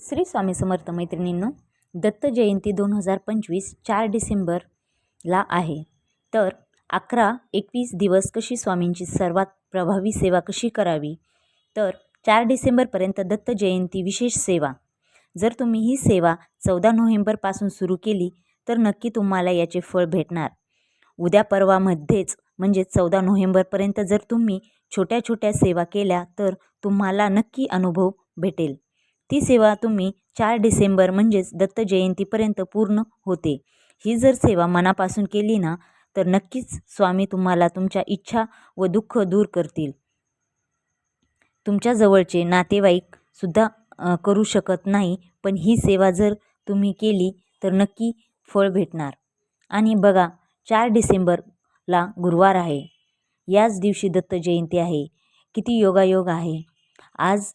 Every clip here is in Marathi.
श्री स्वामी समर्थ मैत्रिणींनो दत्त जयंती दोन हजार पंचवीस चार डिसेंबरला आहे. तर अकरा एकवीस दिवस कशी स्वामींची सर्वात प्रभावी सेवा कशी करावी? तर चार डिसेंबरपर्यंत दत्त जयंती विशेष सेवा. जर तुम्ही ही सेवा चौदा नोव्हेंबरपासून सुरू केली तर नक्की तुम्हाला याचे फळ भेटणार. उद्या परवामध्येच म्हणजे चौदा नोव्हेंबरपर्यंत जर तुम्ही छोट्या छोट्या सेवा केल्या तर तुम्हाला नक्की अनुभव भेटेल. ती सेवा तुम्ही चार डिसेंबर म्हणजेच दत्त जयंतीपर्यंत पूर्ण होते. ही जर सेवा मनापासून केली ना तर नक्कीच स्वामी तुम्हाला तुमच्या इच्छा व दुःख दूर करतील. तुमच्या जवळचे नातेवाईकसुद्धा करू शकत नाही पण ही सेवा जर तुम्ही केली तर नक्की फळ भेटणार. आणि बघा चार डिसेंबरला गुरुवार आहे. याच दिवशी दत्त जयंती आहे. किती योगायोग आहे. आज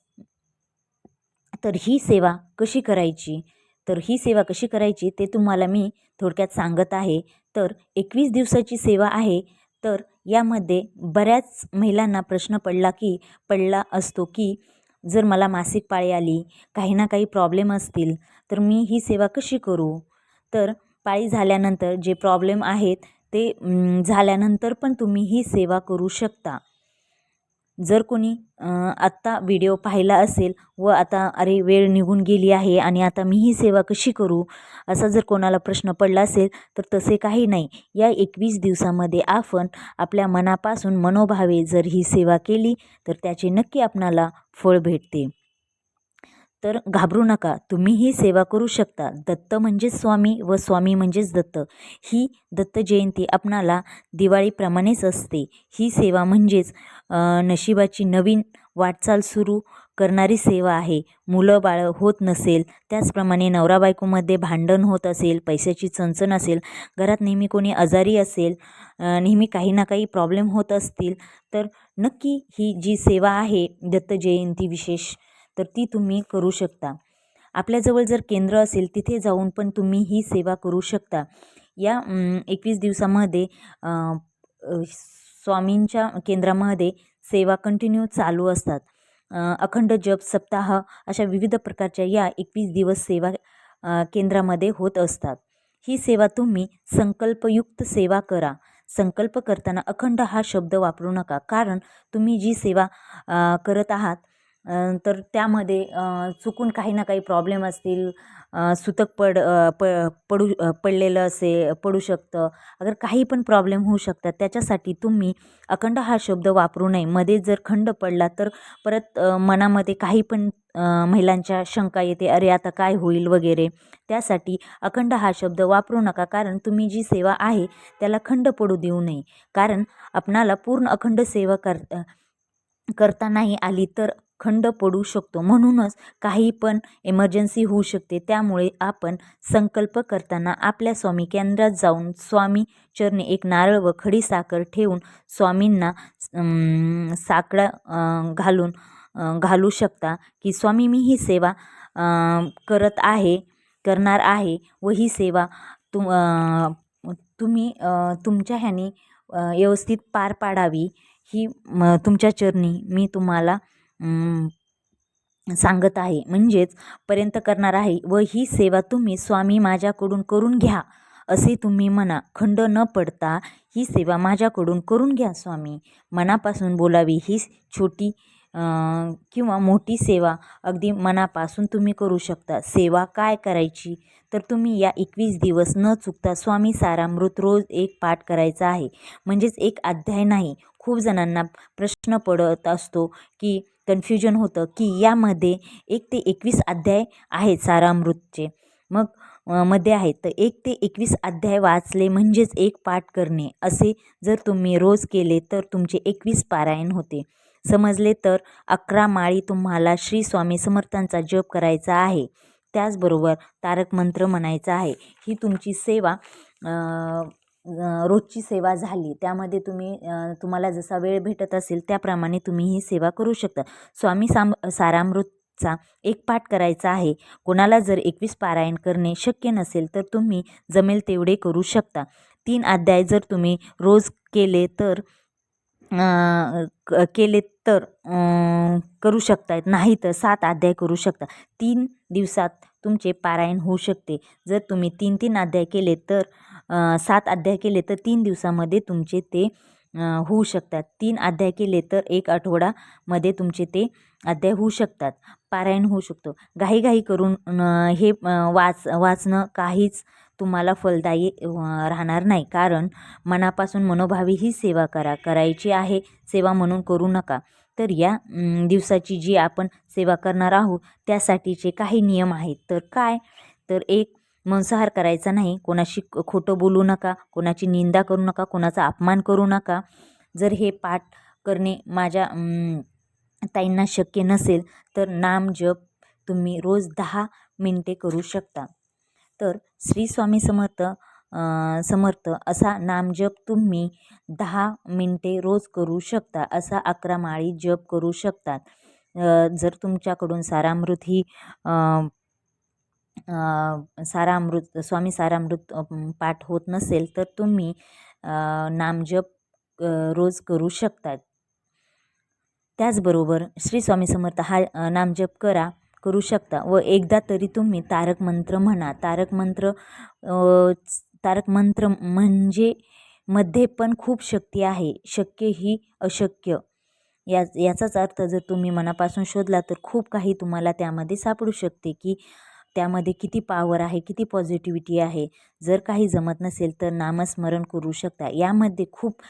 तर ही सेवा कशी करायची? तर ही सेवा कशी करायची ते तुम्हाला मी थोडक्यात सांगत आहे. तर एकवीस दिवसाची सेवा आहे. तर यामध्ये बऱ्याच महिलांना प्रश्न पडला की पडला असतो की जर मला मासिक पाळी आली काही ना काही प्रॉब्लेम असतील तर मी ही सेवा कशी करू? तर पाळी झाल्यानंतर जे प्रॉब्लेम आहेत ते झाल्यानंतर पण तुम्ही ही सेवा करू शकता. जर कोणी आत्ता व्हिडिओ पाहिला असेल व आता अरे वेळ निघून गेली आहे आणि आता मी ही सेवा कशी करू? असा जर कोणाला प्रश्न पडला असेल तर तसे काही नाही. या एकवीस दिवसामध्ये आपण आपल्या मनापासून मनोभावे जर ही सेवा केली तर त्याचे नक्की आपणाला फळ भेटते. तर घाबरू नका. तुम्ही ही सेवा करू शकता. दत्त म्हणजेच स्वामी व स्वामी म्हणजेच दत्त. ही दत्त जयंती आपणाला दिवाळीप्रमाणेच असते. ही सेवा म्हणजेच नशिबाची नवीन वाटचाल सुरू करणारी सेवा आहे. मुलं बाळं होत नसेल त्याचप्रमाणे नवरा बायकोमध्ये भांडण होत असेल पैशाची चणचण असेल घरात नेहमी कोणी आजारी असेल नेहमी काही ना काही प्रॉब्लेम होत असतील तर नक्की ही जी सेवा आहे दत्त जयंती विशेष तर ती तुम्ही करू शकता. आपल्याजवळ जर केंद्र असेल तिथे जाऊन पण तुम्ही ही सेवा करू शकता. या एकवीस दिवसामध्ये स्वामींच्या केंद्रामध्ये सेवा कंटिन्यू चालू असतात. अखंड जप सप्ताह अशा विविध प्रकारच्या या एकवीस दिवस सेवा केंद्रामध्ये होत असतात. ही सेवा तुम्ही संकल्पयुक्त सेवा करा. संकल्प करताना अखंड हा शब्द वापरू नका. कारण तुम्ही जी सेवा करत आहात तर त्यामध्ये चुकून काही ना काही प्रॉब्लेम असतील. सुतक पड प पडू पडलेलं असे पडू शकतं. अगर काही पण प्रॉब्लेम होऊ शकतात त्याच्यासाठी तुम्ही अखंड हा शब्द वापरू नये. मध्ये जर खंड पडला तर परत मनामध्ये काही पण महिलांच्या शंका येते अरे आता काय होईल? वगैरे. त्यासाठी अखंड हा शब्द वापरू नका. कारण तुम्ही जी सेवा आहे त्याला खंड पडू देऊ नये. कारण आपणाला पूर्ण अखंड सेवा कर करता नाही आली तर खंड पडू शकतो. म्हणूनच काही पण इमर्जन्सी होऊ शकते. त्यामुळे आपण संकल्प करताना आपल्या स्वामी केंद्रात जाऊन स्वामी चरणी एक नारळ व खडी साखर ठेवून स्वामींना साकडा घालून घालू शकता की स्वामी मी ही सेवा करत आहे करणार आहे व ही सेवा तुम तुम्ही तुमच्या ह्याने व्यवस्थित पार पाडावी. ही तुमच्या चरणी मी तुम्हाला सांगत आहे. म्हणजेच पर्यंत करणार आहे व ही सेवा तुम्ही स्वामी माझ्याकडून करून घ्या असे तुम्ही म्हणा. खंड न पडता ही सेवा माझ्याकडून करून घ्या स्वामी. मनापासून बोलावी ही छोटी किंवा मोठी सेवा अगदी मनापासून तुम्ही करू शकता. सेवा काय करायची? तर तुम्ही या एकवीस दिवस न चुकता स्वामी सारामृत रोज एक पाठ करायचा आहे. म्हणजेच एक अध्याय नाही. खूप जणांना प्रश्न पडत असतो की कन्फ्युजन होतं की यामध्ये एक ते एकवीस अध्याय आहेत सारामृतचे. मग मध्ये आहेत. तर एक ते एकवीस अध्याय वाचले म्हणजेच एक पाठ करणे. असे जर तुम्ही रोज केले तर तुमचे एकवीस पारायण होते. समजले तर अकरा माळी तुम्हाला श्री स्वामी समर्थांचा जप करायचा आहे. त्याचबरोबर तारक मंत्र म्हणायचा आहे. ही तुमची सेवा रोजची सेवा झाली त्यामध्ये तुम्ही तुम्हाला जसा वेळ भेटत असेल त्याप्रमाणे तुम्ही ही सेवा करू शकता. स्वामी साम सारामृतचा एक पाठ करायचा आहे. कोणाला जर एकवीस पारायण करणे शक्य नसेल तर तुम्ही जमेल तेवढे करू शकता. तीन अध्याय जर तुम्ही रोज केले तर केले तर करू शकतायत नाही तर सात अध्याय करू शकता. तीन दिवसात तुमचे पारायण होऊ शकते. जर तुम्ही तीन तीन अध्याय केले तर सात अध्याय केले तर तीन दिवसामध्ये तुमचे ते होऊ शकतात. तीन अध्याय केले तर एक आठवडामध्ये तुमचे ते अध्याय होऊ शकतात. पारायण होऊ शकतो. घाईघाई करून हे वाच वाचणं काहीच तुम्हाला फलदायी राहणार नाही. कारण मनापासून मनोभावी ही सेवा करा. करायची आहे सेवा म्हणून करू नका. तर या दिवसाची जी आपण सेवा करणार आहोत त्यासाठीचे काही नियम आहेत. तर काय? तर एक मांसाहार करायचा नाही. कोणाशी खोटं बोलू नका कोणाची निंदा करू नका कोणाचा अपमान करू नका. जर हे पाठ करणे माझ्या ताईंना शक्य नसेल तर नाम जप तुम्ही रोज दहा मिनटे करू शकता. तर श्री स्वामी समर्थ समर्थ असा नामजप तुम्ही दहा मिनटे रोज करू शकता असा अकरा माळी जप करू शकतात जर तुमच्याकडून सारामृत ही सारामृत स्वामी सारामृत पाठ होत नसेल तर तुम्ही नामजप रोज करू शकतात. त्याचबरोबर श्री स्वामी समर्थ हा नामजप करा करू शकता व एकदा तरी तुम्ही तारक मंत्र म्हणा तारक मंत्र तारक मंत्र म्हणजे मध्ये पण खूप शक्ती आहे शक्य ही अशक्य. या याचाच अर्थ जर तुम्ही मनापासून शोधला तर खूप काही तुम्हाला त्यामध्ये सापडू शकते की त्यामध्ये किती पावर आहे किती पॉझिटिव्हिटी आहे जर काही जमत नसेल तर नामस्मरण करू शकता. यामध्ये खूप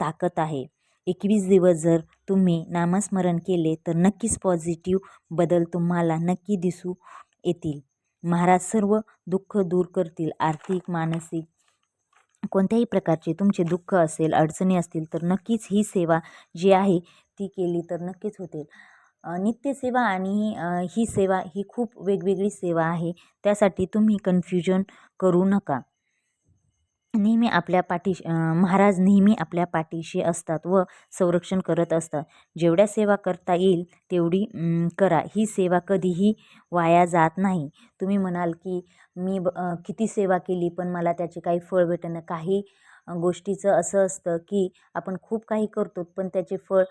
ताकद आहे. एकवीस दिवस जर तुम्ही नामस्मरण केले तर नक्कीच पॉझिटिव्ह बदल तुम्हाला नक्की दिसू येतील. महाराज सर्व दुःख दूर करतील आर्थिक मानसिक कोणत्याही प्रकारचे तुमचे दुःख असेल अडचणी असतील तर नक्कीच ही सेवा जी आहे ती केली तर नक्कीच होतील. नित्यसेवा आणि ही सेवा ही खूप वेगवेगळी सेवा आहे. त्यासाठी तुम्ही कन्फ्युजन करू नका. नेहमी आपल्या पाठीशी महाराज नेहमी आपल्या पाठीशी असतात व संरक्षण करत असतात. जेवढ्या सेवा करता येईल तेवढी करा. ही सेवा कधीही वाया जात नाही. तुम्ही म्हणाल की मी ब किती सेवा केली पण मला त्याचे काही फळ भेटणं. काही गोष्टीचं असं असतं की आपण खूप काही करतो पण त्याचे फळ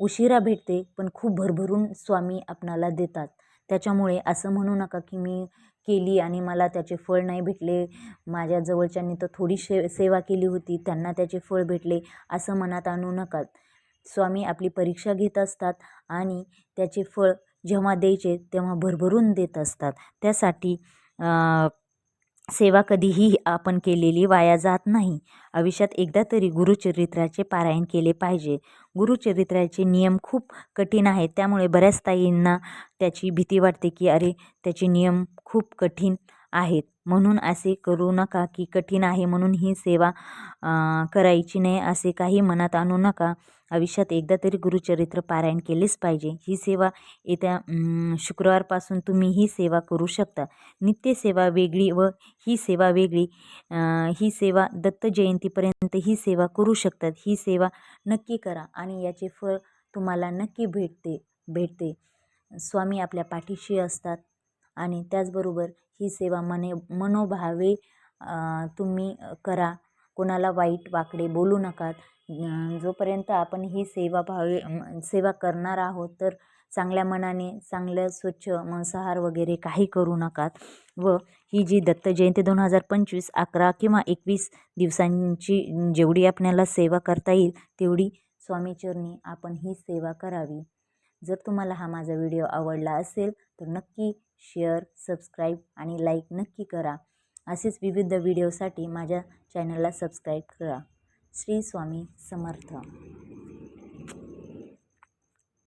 उशिरा भेटते पण खूप भरभरून स्वामी आपणाला देतात. त्याच्यामुळे असं म्हणू नका की मी केली आणि मला त्याचे फळ नाही भेटले. माझ्या जवळच्यांनी तर थोडी शे सेवा केली होती त्यांना त्याचे फळ भेटले असं मनात आणू नका. स्वामी आपली परीक्षा घेत असतात आणि त्याचे फळ जेव्हा द्यायचे तेव्हा भरभरून देत असतात. त्यासाठी सेवा कधीही आपण केलेली वाया जात नाही. आयुष्यात एकदा तरी गुरुचरित्राचे पारायण केले पाहिजे. गुरुचरित्राचे नियम खूप कठीण आहेत. त्यामुळे बऱ्याच ताईंना त्याची भीती वाटते की अरे त्याचे नियम खूप कठीण आहेत. म्हणून असे करू नका की कठीण आहे म्हणून ही सेवा करायची नाही असे काही मनात आणू नका. आयुष्यात एकदा तरी गुरुचरित्र पारायण केलेच पाहिजे. ही सेवा येत्या शुक्रवारपासून तुम्ही ही सेवा करू शकता. नित्यसेवा वेगळी व ही सेवा वेगळी ही सेवा दत्त जयंतीपर्यंत ही सेवा करू शकतात. ही सेवा नक्की करा आणि याचे फळ तुम्हाला नक्की भेटते भेटते. स्वामी आपल्या पाठीशी असतात आणि त्याचबरोबर ही सेवा मने मनोभावे तुम्ही करा. कोणाला वाईट वाकडे बोलू नका. जोपर्यंत आपण ही सेवा भावे सेवा करणार आहोत तर चांगल्या मनाने चांगलं स्वच्छ मांसाहार वगैरे काही करू नकात व ही जी दत्त जयंती दोन हजार पंचवीस अकरा किंवा एकवीस दिवसांची जेवढी आपल्याला सेवा करता येईल तेवढी स्वामीचरणी आपण ही सेवा करावी. जर तुम्हाला हा माझा व्हिडिओ आवडला असेल तर नक्की शेअर सबस्क्राईब आणि लाईक नक्की करा. असेच विविध व्हिडिओसाठी माझ्या चॅनलला सबस्क्राईब करा. श्री स्वामी समर्थ.